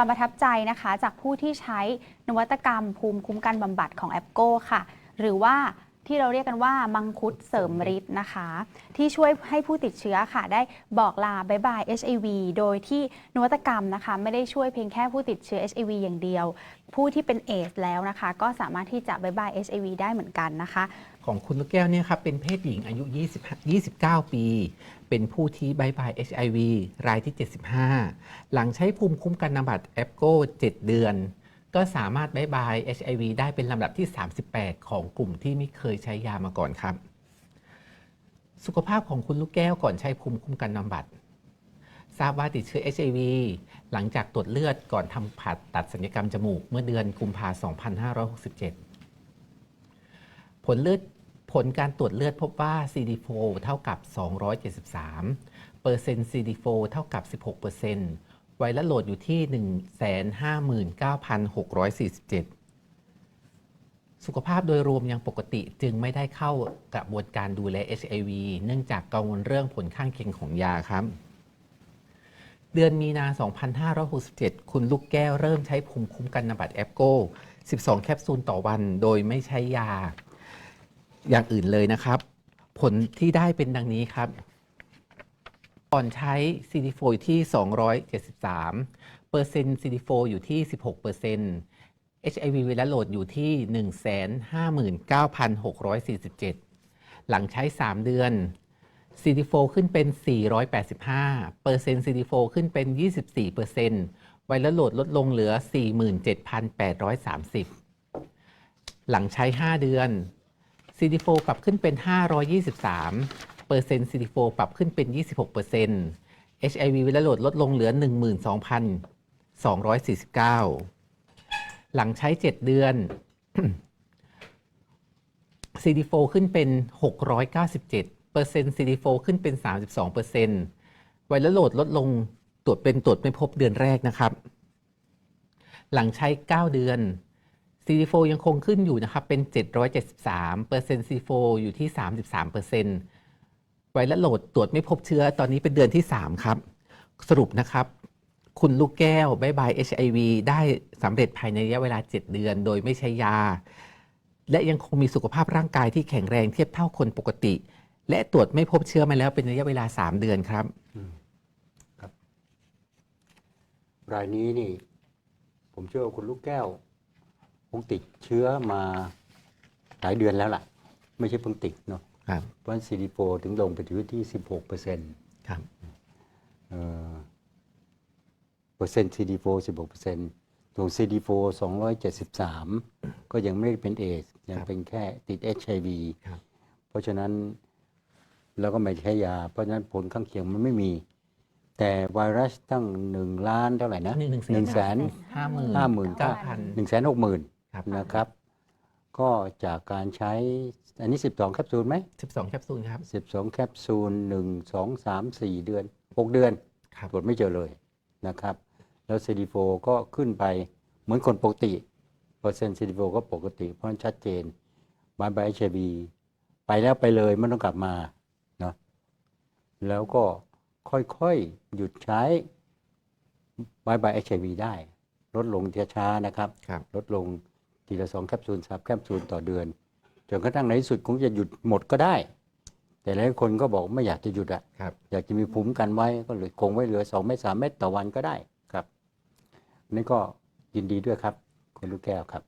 ความประทับใจนะคะ จากผู้ที่ใช้นวัตกรรม ภูมิคุ้มกันบำบัดของแอปโก้ค่ะ หรือว่าที่เราเรียกกันว่ามังคุดเสริมฤทธิ์นะคะ ที่ช่วยให้ผู้ติดเชื้อค่ะ ได้บอกลาบายบาย HIV โดยที่นวัตกรรมนะคะ ไม่ได้ช่วยเพียงแค่ผู้ติดเชื้อ HIV อย่างเดียว ผู้ที่เป็นเอสแล้วนะคะ ก็สามารถที่จะบายบาย HIV ได้เหมือนกันนะคะ ของคุณลูกแก้วเนี่ยครับเป็นเพศหญิงอายุ 20 29 ปี เป็นผู้ที่บายบาย HIV รายที่ 75 หลังใช้ภูมิคุ้มกันนำบัตรแอปโก้ 7 เดือน ก็สามารถบายบาย HIV ได้เป็นลำดับที่ 38 ของกลุ่มที่ไม่เคยใช้ยามาก่อนครับ สุขภาพของคุณลูกแก้วก่อนใช้ภูมิคุ้มกันนำบัตรทราบว่าติดเชื้อ HIV หลังจากตรวจเลือดก่อนทำผ่าตัดศัลยกรรมจมูกเมื่อเดือนกุมภาพันธ์ 2567 ผลเลือด ผลการตรวจเลือดพบว่า CD4 เท่ากับ 273 เปอร์เซ็นต์ CD4 เท่ากับ 16เปอร์เซ็นต์ไวรัสโหลดอยู่ที่ 159,647 สุขภาพโดยรวมยังปกติจึงไม่ได้เข้ากระบวนการดูแล HIV เนื่องจากกังวลเรื่องผลข้างเคียงของยาครับ เดือนมีนา 2567 คุณลูกแก้วเริ่มใช้ภูมิคุ้มกันนำบัตรแอปโก 12 แคปซูลต่อวัน โดยไม่ใช้ยา อย่างอื่นเลยนะครับ ผลที่ได้เป็นดังนี้ครับ ก่อนใช้ CD4 อยู่ที่ 273เปอร์เซ็นต์ CD4 อยู่ที่ 16เปอร์เซ็นต์ HIV เวลาโหลดอยู่ที่ 159,647 หลังใช้ 3 เดือน CD4 ขึ้นเป็น 485 เปอร์เซ็นต์ CD4 ขึ้นเป็น 24เปอร์เซ็นต์ไวรัสโหลดลดลงเหลือ 47,830 หลังใช้ 5 เดือน CD4 ปรับขึ้นเป็น 523เปอร์เซ็นต์ CD4 ปรับขึ้นเป็น 26เปอร์เซ็นต์ HIV เวลโหลดลดลงเหลือ 12,249 หลังใช้ 7 เดือน CD4 ขึ้นเป็น 697เปอร์เซ็นต์ CD4 ขึ้นเป็น 32เปอร์เซ็นต์ไวรัสโหลดลดลงตรวจเป็นตรวจไม่พบเดือนแรกนะครับ หลังใช้ 9 เดือน CD4 ยังคงขึ้นอยู่นะครับ เป็น 773เปอร์เซ็นต์ CD4 อยู่ที่ 33เปอร์เซ็นต์ไวรัสโหลดตรวจไม่พบเชื้อตอนนี้เป็นเดือนที่ 3 ครับ สรุปนะครับ คุณลูกแก้วบายบาย HIV ได้สำเร็จภายในระยะเวลา 7 เดือน โดยไม่ใช้ยา และยังคงมีสุขภาพร่างกายที่แข็งแรงเทียบเท่าคนปกติ และตรวจไม่พบเชื้อมาแล้วเป็นระยะเวลา 3 เดือนครับ รายนี้นี่ ผมเชื่อว่าคุณลูกแก้ว คงติดเชื้อมาหลายเดือนแล้วล่ะ ไม่ใช่เพิ่งติดเนาะครับเพราะซีดีโฟถึงลงไปอยู่ที่16เปอร์เซ็นต์ครับเปอร์เซ็นต์ซีดีโฟ16เปอร์เซ็นต์ตัวซีดีโฟ273ก็ยังไม่ได้เป็นเอสยังเป็นแค่ติดเอชไอวีครับเพราะฉะนั้นเราก็ไม่ใช้ยา เพราะฉะนั้นผลข้างเคียงมันไม่มี แต่ไวรัสตั้งหนึ่งล้านเท่าไหร่นะหนึ่งหนึ่งแสนห้าหมื่นห้าหมื่นเก้าพันหนึ่งแสนหกหมื่น ครับ นะครับ ก็จากการใช้ อันนี้ 12 แคปซูลไหม 12 แคปซูลครับ 12 แคปซูล 1 2 3 4 เดือน 6 เดือนครับตรวจไม่เจอเลยนะครับ แล้วซีดีโฟก็ขึ้นไปเหมือนคนปกติ เปอร์เซ็นต์ซีดีโฟก็ปกติ เพราะฉะนั้นชัดเจนบายบายเอชบีไปแล้วไปเลยไม่ต้องกลับมาเนาะแล้วก็ค่อยๆ หยุดใช้บายบายเอชบีได้ ลดลงช้าๆนะครับครับลดลง ทีละสองแคปซูลสามแคปซูลต่อเดือนจนกระทั่งในที่สุดคงจะหยุดหมดก็ได้ แต่หลายคนก็บอกไม่อยากจะหยุดอะครับอยากจะมีภูมิกันไว้ก็เลยคงไว้เหลือสองเม็ดสามเม็ดต่อวันก็ได้ครับนี่ก็ยินดีด้วยครับ คุณลูกแก้วครับ